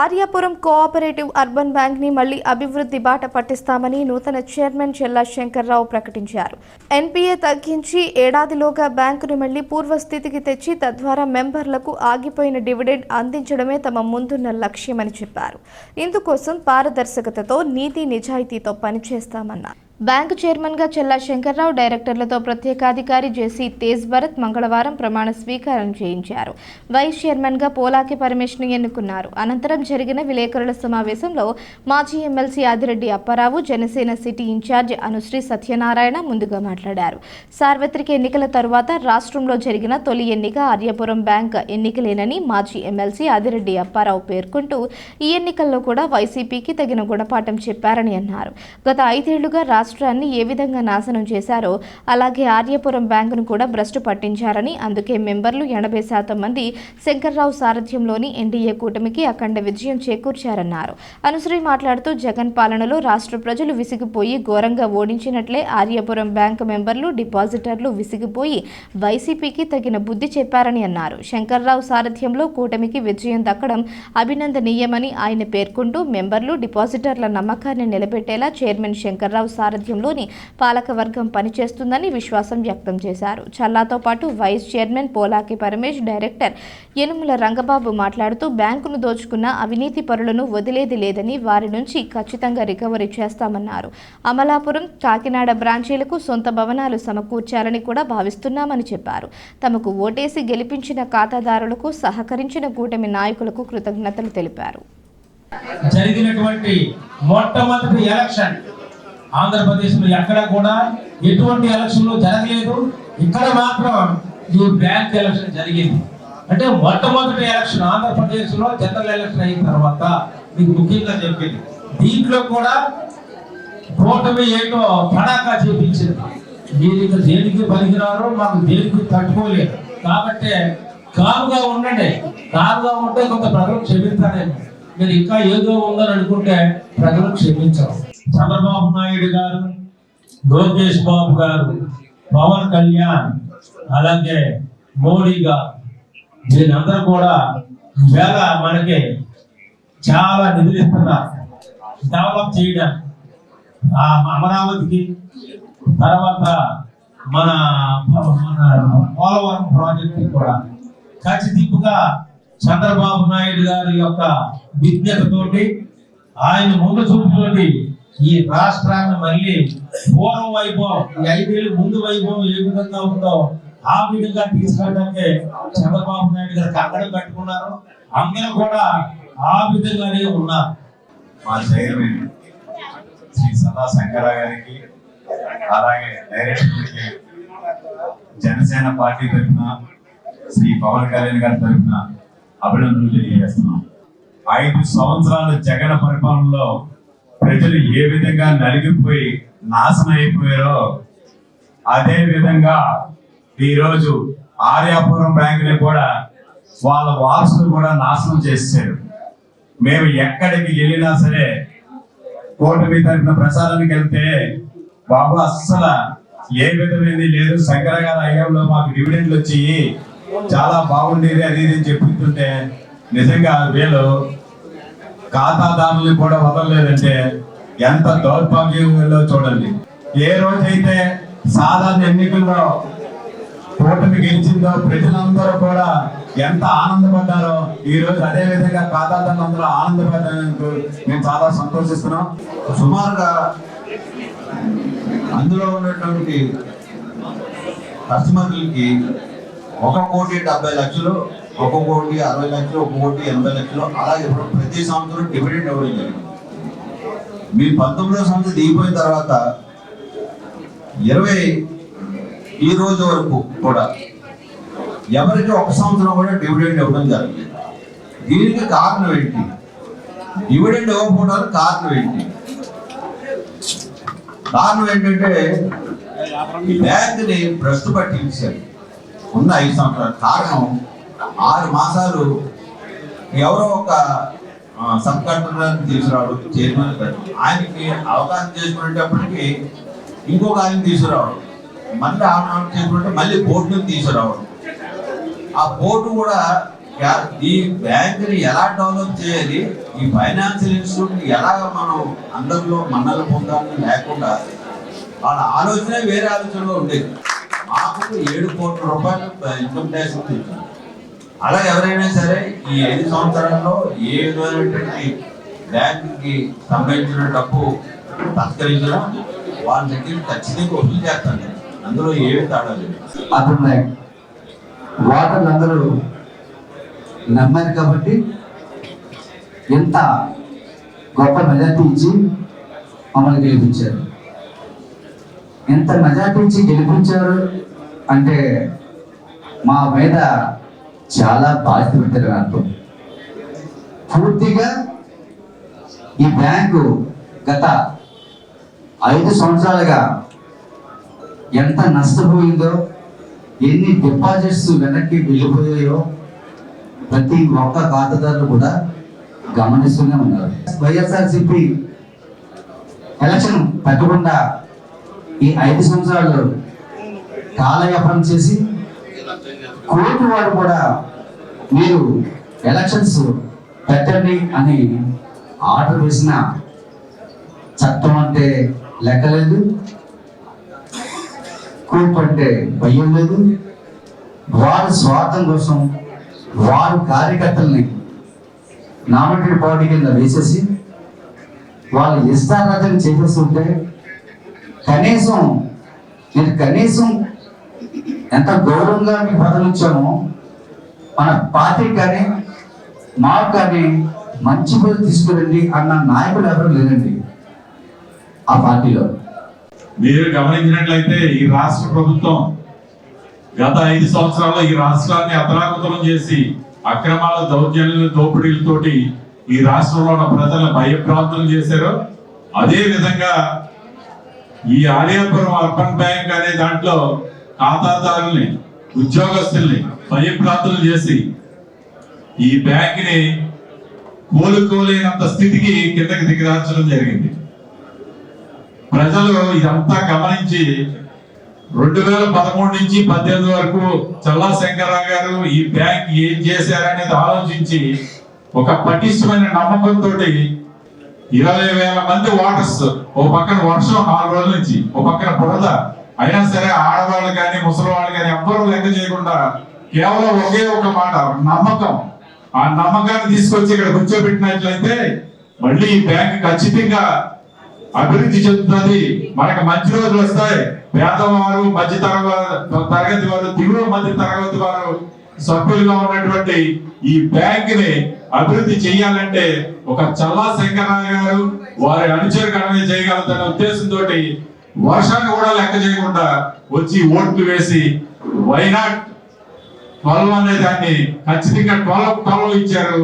Aryapuram cooperative urban బ్యాంక్ని మళ్ళీ అభివృద్ధి బాట పట్టిస్తామని నూతన చైర్మన్ చెల్లా శంకర్రావు ప్రకటించారు. ఎన్పీఏ తగ్గించి ఏడాదిలోగా బ్యాంకును మళ్ళీ పూర్వస్థితికి తెచ్చి తద్వారా మెంబర్లకు ఆగిపోయిన డివిడెండ్ అందించడమే తమ ముందున్న లక్ష్యమని చెప్పారు. ఇందుకోసం పారదర్శకతతో నీతి నిజాయితీతో పనిచేస్తామన్నారు. బ్యాంకు చైర్మన్గా చెల్లా శంకర్రావు డైరెక్టర్లతో ప్రత్యేకాధికారి జేసీ తేజ్ భరత్ మంగళవారం ప్రమాణ స్వీకారం చేయించారు. వైస్ చైర్మన్గా పోలాకి పరమేష్ను ఎన్నుకున్నారు. అనంతరం జరిగిన విలేకరుల సమావేశంలో మాజీ MLC Adireddy Apparao Janasena city in-charge Anusri Satyanarayana ముందుగా మాట్లాడారు. సార్వత్రిక ఎన్నికల తరువాత రాష్ట్రంలో జరిగిన తొలి ఎన్నిక ఆర్యపురం బ్యాంక్ ఎన్నికలేనని మాజీ ఎమ్మెల్సీ ఆదిరెడ్డి అప్పారావు పేర్కొంటూ ఈ ఎన్నికల్లో కూడా వైసీపీకి తగిన గుణపాఠం చెప్పారని అన్నారు. గత ఐదేళ్ళుగా రాష్ట్రాన్ని ఏ విధంగా నాశనం చేశారో అలాగే ఆర్యపురం బ్యాంకును కూడా భ్రష్టు పట్టించారని అందుకే మెంబర్లు ఎనభై శాతం మంది శంకర్రావు సారథ్యంలోని ఎన్డీఏ కూటమికి అఖండ విజయం చేకూర్చారన్నారు. అనుశ్రీ మాట్లాడుతూ జగన్ పాలనలో రాష్ట్ర ప్రజలు విసిగిపోయి ఘోరంగా ఓడించినట్లే ఆర్యపురం బ్యాంకు మెంబర్లు డిపాజిటర్లు విసిగిపోయి వైసీపీకి తగిన బుద్ధి చెప్పారని అన్నారు. శంకర్రావు సారథ్యంలో కూటమికి విజయం దక్కడం అభినందనీయమని ఆయన పేర్కొంటూ మెంబర్లు డిపాజిటర్ల నమ్మకాన్ని నిలబెట్టేలా చైర్మన్ శంకర్రావు సారథ్యంలోని పాలకవర్గం పనిచేస్తుందని విశ్వాసం వ్యక్తం చేశారు. చల్లాతో పాటు vice chairman Polaki Paramesh director Yanumula Rangababu మాట్లాడుతూ బ్యాంకును దోచుకున్న అవినీతి పరులను వదిలేది లేదని వారి నుంచి ఖచ్చితంగా రికవరీ చేస్తామన్నారు. అమలాపురం కాకినాడ బ్రాంచీలకు సొంత భవనాలు సమకూర్చాలని కూడా భావిస్తున్నామని చెప్పారు. తమకు ఓటేసి గెలిపించిన ఖాతాదారులకు సహకరించిన కూటమి నాయకులకు కృతజ్ఞతలు తెలిపారు. జరిగినటువంటి మొట్టమొదటి ఎలక్షన్ ఆంధ్రప్రదేశ్లో ఎక్కడ కూడా ఎటువంటి ఎలక్షన్లు జరగలేదు. ఇక్కడ మాత్రం ఈ బ్యాంక్ ఎలక్షన్ జరిగింది. అంటే మొట్టమొదటి ఎలక్షన్ ఆంధ్రప్రదేశ్లో జనరల్ ఎలక్షన్ అయిన తర్వాత మీకు ముఖ్యంగా చెప్పింది. దీంట్లో కూడా కూటమి ఏంటో పడాకా చూపించింది. మీరు ఇక దేనికి పనికిరారు మాకు దేనికి తట్టుకోలేదు. కాబట్టి కాముగా ఉండండి. కాముగా ఉంటే కొంత ప్రజలు క్షమిస్తారేమో మీరు ఇంకా ఏదో ఉందని అనుకుంటే ప్రజలు క్షమించరు. చంద్రబాబు నాయుడు గారు లోకేష్ బాబు గారు పవన్ కళ్యాణ్ అలాగే మోడీ గారు. వీళ్ళందరూ కూడా వేళ మనకి చాలా నిధులు ఇస్తున్నారు డెవలప్ చేయడానికి. ఆ అమరావతికి తర్వాత మన మన పోలవరం ప్రాజెక్టు కూడా ఖచ్చితంగా చంద్రబాబు నాయుడు గారి యొక్క విజ్ఞతతోటి ఆయన ముందు చూపుతోటి ఈ రాష్ట్రాన్ని మళ్ళీ పూర్వం వైభవం ఈ ఐదేళ్ళు ముందు వైభవం ఏ విధంగా ఉందో ఆ విధంగా తీసుకెళ్ళడానికి చంద్రబాబు నాయుడు గారు అక్కడ కట్టుకున్నారు. అందరూ కూడా ఆ విధంగానే ఉన్నారు. మా చైర్మన్ శ్రీ సదా శంకర గారికి అలాగే డైరెక్టర్కి జనసేన పార్టీ తరఫున శ్రీ పవన్ కళ్యాణ్ గారి తరఫున అభినందనలు తెలియజేస్తున్నాం. ఐదు సంవత్సరాల జగన్ పరిపాలనలో ప్రజలు ఏ విధంగా నలిగిపోయి నాశనం అయిపోయారో అదే విధంగా ఈరోజు ఆర్యాపురం బ్యాంకుని కూడా వాళ్ళ వారసులు కూడా నాశనం చేశారు మేము ఎక్కడికి వెళ్ళినా సరే కూటమి తరఫున ప్రచారానికి వెళ్తే బాబు అస్సలు ఏ విధమైనది లేదు. శంకర గారి అయ్యంలో మాకు డివిడెండ్లు వచ్చి చాలా బాగుండేది అది ఇది చెప్తుంటే నిజంగా వీళ్ళు ఖాతాదారుల్ని కూడా వదలలేదంటే ఎంత దౌర్భాగ్యంలో చూడండి. ఏ రోజైతే సాధారణ ఎన్నికల్లో ఓటమి గెలిచిందో ప్రజలందరూ కూడా ఎంత ఆనందపడ్డారో ఈ రోజు అదే విధంగా ఖాతాదారులందరూ ఆనందపడ్డానికి మేము చాలా సంతోషిస్తున్నాం. సుమారుగా అందులో ఉన్నటువంటి కస్టమర్లకి ఒక కోటి డెబ్బై లక్షలు ఒక్కొక్కటి కోటి అరవై లక్షలు ఒక్కొక్కటి కోటి ఎనభై లక్షలు. అలాగే ఇప్పుడు ప్రతి సంవత్సరం డివిడెండ్ ఇవ్వడం జరిగింది. మీ పంతొమ్మిదో సంవత్సరం దిగిపోయిన తర్వాత ఇరవై ఈ రోజు వరకు కూడా ఎవరికి ఒక సంవత్సరం కూడా డివిడెండ్ ఇవ్వడం జరిగింది. దీనికి కారణం ఏంటి? డివిడెండ్ ఇవ్వకపోవడానికి కారణం ఏంటి? కారణం ఏంటంటే బ్యాంక్ని బ్యాంకుని భ్రష్టు పట్టించారు. ఉన్న ఐదు సంవత్సరాలు. కారణం ఆరు మాసాలు ఎవరో ఒక సబ్ కలెక్టర్ తీసుకురావడం చైర్మన్ ఆయనకి అవకాశం చేసుకునేటప్పటికి ఇంకొక ఆయన తీసుకురావడం మళ్ళీ ఆన్ చేసుకుంటే మళ్ళీ బోర్డుని తీసుకురావడం. ఆ బోర్డు కూడా ఈ బ్యాంకుని ఎలా డెవలప్ చేయాలి ఈ ఫైనాన్షియల్ ఇన్స్టిట్యూట్ ఎలాగ ఎలా మనం అందరిలో మన్నలు పొందాలని లేకుండా వాళ్ళ ఆలోచన వేరే ఆలోచనలో ఉండేది. మాకు ఏడు కోట్ల రూపాయలు ఇన్కమ్ ట్యాక్స్ తెచ్చాం అలా ఎవరైనా సరే ఈ ఐదు సంవత్సరాల్లో ఏ విధమైనటువంటి బ్యాంకుకి సంబంధించిన డబ్బు తస్కరించినా వాళ్ళ దగ్గర ఖచ్చితంగా వసూలు చేస్తాను అందులో ఏమి తేడా లేదు. అతను వాటర్లు అందరూ నమ్మారు కాబట్టి ఎంత గొప్ప మెజార్టీ ఇచ్చి మమ్మల్ని గెలిపించారు. ఎంత మెజార్టీ ఇచ్చి గెలిపించారు అంటే మా మీద చాలా బాధ్యత పెట్టారు అర్థం పూర్తిగా ఈ బ్యాంకు గత ఐదు సంవత్సరాలుగా ఎంత నష్టపోయిందో ఎన్ని డిపాజిట్స్ వెనక్కి వెళ్ళిపోయాయో ప్రతి ఒక్క ఖాతాదారులు కూడా గమనిస్తూనే ఉన్నారు. వైఎస్ఆర్సిపి ఎలక్షన్ పెట్టకుండా ఈ ఐదు సంవత్సరాలు కాలయాపన చేసి కోర్టు వారు కూడా మీరు ఎలక్షన్స్ పెట్టండి అని ఆర్డర్ వేసిన చట్టం అంటే లెక్కలేదు కోర్టు అంటే భయం లేదు. వారి స్వార్థం కోసం వారు కార్యకర్తల్ని నామినేటెడ్ పార్టీ కింద వేసేసి వాళ్ళు ఇష్టారాధన చేసేస్తుంటే కనీసం నేను కనీసం ఎంత గౌరవంగా మీకు పదవి ఇచ్చామో మన పార్టీ కానీ మాకు కానీ మంచి పేరు తీసుకురండి అన్న నాయకులు ఎవరు లేదండి ఆ పార్టీలో. మీరు గమనించినట్లయితే ఈ రాష్ట్ర ప్రభుత్వం గత ఐదు సంవత్సరాల్లో ఈ రాష్ట్రాన్ని అతలాకుతలం చేసి అక్రమాల దౌర్జన్యాల దోపిడీలతోటి ఈ రాష్ట్రంలో ఉన్న ప్రజలను భయభ్రాంతులు చేశారు. అదే విధంగా ఈ ఆలియాపురం అర్బన్ బ్యాంక్ అనే దాంట్లో ఖాతాదారుల్ని ఉద్యోగస్తుల్ని భయభ్రాంతులు చేసి ఈ బ్యాంక్ని కోలుకోలేనంత స్థితికి కిందకి దిగదార్చడం జరిగింది. ప్రజలు ఇదంతా గమనించి రెండు వేల పదమూడు నుంచి పద్దెనిమిది వరకు చల్లా శంకరరావు గారు ఈ బ్యాంక్ ఏం చేశారనేది ఆలోచించి ఒక పటిష్టమైన నమ్మకంతో ఇరవై వేల మంది ఓటర్స్ ఓ పక్కన వర్షం నాలుగు రోజుల నుంచి ఓ పక్కన బురద అయినా సరే ఆడవాళ్ళు కానీ ముసలి వాళ్ళు కానీ ఎవ్వరూ లెక్క చేయకుండా కేవలం ఒకే ఒక మాట నమ్మకం. ఆ నమ్మకాన్ని తీసుకొచ్చి ఇక్కడ కూర్చోబెట్టినట్లయితే మళ్ళీ ఈ బ్యాంక్ ఖచ్చితంగా అభివృద్ధి చెందుతుంది. మనకు మంచి రోజులు వస్తాయి. పేదవారు మధ్య తరగతి తరగతి వారు దిగువ మధ్య తరగతి వారు సభ్యులుగా ఉన్నటువంటి ఈ బ్యాంక్ని అభివృద్ధి చేయాలంటే ఒక చల్లా శంకరరావు గారు వారి అనుచరు కడమే చేయగలుగుతున్న ఉద్దేశంతో వర్షాన్ని కూడా లెక్క చేయకుండా వచ్చి ఓట్లు వేసి వైనాట్ ట్వెల్వ్ అనే దాన్ని ఖచ్చితంగా ట్వెల్వ్ ట్వెల్వ్ ఇచ్చారు.